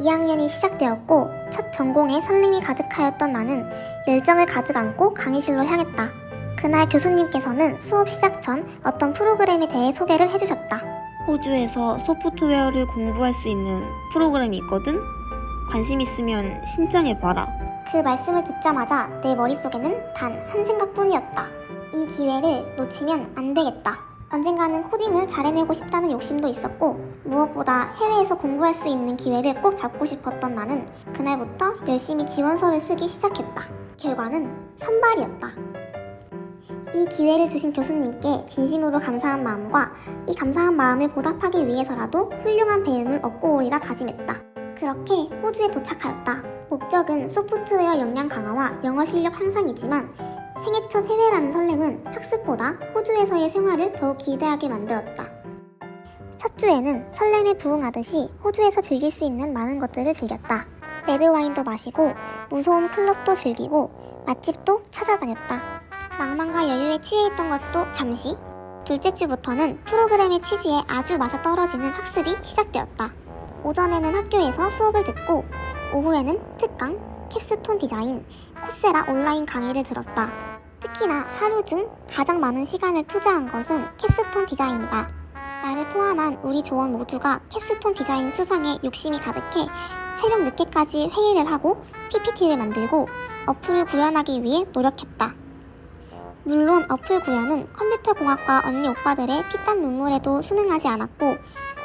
2학년이 시작되었고 첫 전공에 설렘이 가득하였던 나는 열정을 가득 안고 강의실로 향했다. 그날 교수님께서는 수업 시작 전 어떤 프로그램에 대해 소개를 해주셨다. 호주에서 소프트웨어를 공부할 수 있는 프로그램이 있거든? 관심 있으면 신청해봐라. 그 말씀을 듣자마자 내 머릿속에는 단 한 생각뿐이었다. 이 기회를 놓치면 안 되겠다. 언젠가는 코딩을 잘해내고 싶다는 욕심도 있었고 무엇보다 해외에서 공부할 수 있는 기회를 꼭 잡고 싶었던 나는 그날부터 열심히 지원서를 쓰기 시작했다. 결과는 선발이었다. 이 기회를 주신 교수님께 진심으로 감사한 마음과 이 감사한 마음을 보답하기 위해서라도 훌륭한 배움을 얻고 오리라 다짐했다. 그렇게 호주에 도착하였다. 목적은 소프트웨어 역량 강화와 영어 실력 향상이지만 생애 첫 해외라는 설렘은 학습보다 호주에서의 생활을 더욱 기대하게 만들었다. 첫 주에는 설렘에 부응하듯이 호주에서 즐길 수 있는 많은 것들을 즐겼다. 레드와인도 마시고 무서운 클럽도 즐기고 맛집도 찾아다녔다. 낭만과 여유에 취해 있던 것도 잠시. 둘째 주부터는 프로그램의 취지에 아주 맞아 떨어지는 학습이 시작되었다. 오전에는 학교에서 수업을 듣고 오후에는 특강, 캡스톤 디자인, 코세라 온라인 강의를 들었다. 특히나 하루 중 가장 많은 시간을 투자한 것은 캡스톤 디자인이다. 나를 포함한 우리 조원 모두가 캡스톤 디자인 수상에 욕심이 가득해 새벽 늦게까지 회의를 하고 PPT를 만들고 어플을 구현하기 위해 노력했다. 물론 어플 구현은 컴퓨터 공학과 언니 오빠들의 피땀 눈물에도 순응하지 않았고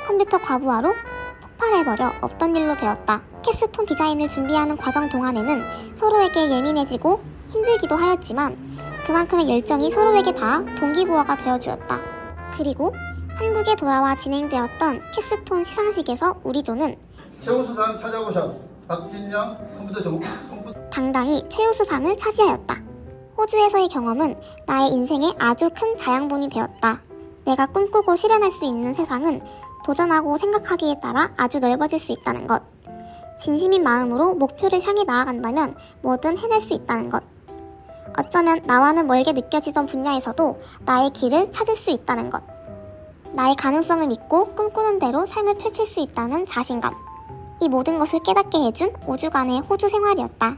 컴퓨터 과부하로 폭발해버려 없던 일로 되었다. 캡스톤 디자인을 준비하는 과정 동안에는 서로에게 예민해지고 힘들기도 하였지만 그만큼의 열정이 서로에게 닿아 동기부여가 되어주었다. 그리고 한국에 돌아와 진행되었던 캡스톤 시상식에서 우리 조는 최우수상 찾아오셨 박진영 컴퓨터 전 컴퓨터 당당히 최우수상을 차지하였다. 호주에서의 경험은 나의 인생에 아주 큰 자양분이 되었다. 내가 꿈꾸고 실현할 수 있는 세상은 도전하고 생각하기에 따라 아주 넓어질 수 있다는 것. 진심인 마음으로 목표를 향해 나아간다면 뭐든 해낼 수 있다는 것. 어쩌면 나와는 멀게 느껴지던 분야에서도 나의 길을 찾을 수 있다는 것. 나의 가능성을 믿고 꿈꾸는 대로 삶을 펼칠 수 있다는 자신감. 이 모든 것을 깨닫게 해준 5주간의 호주 생활이었다.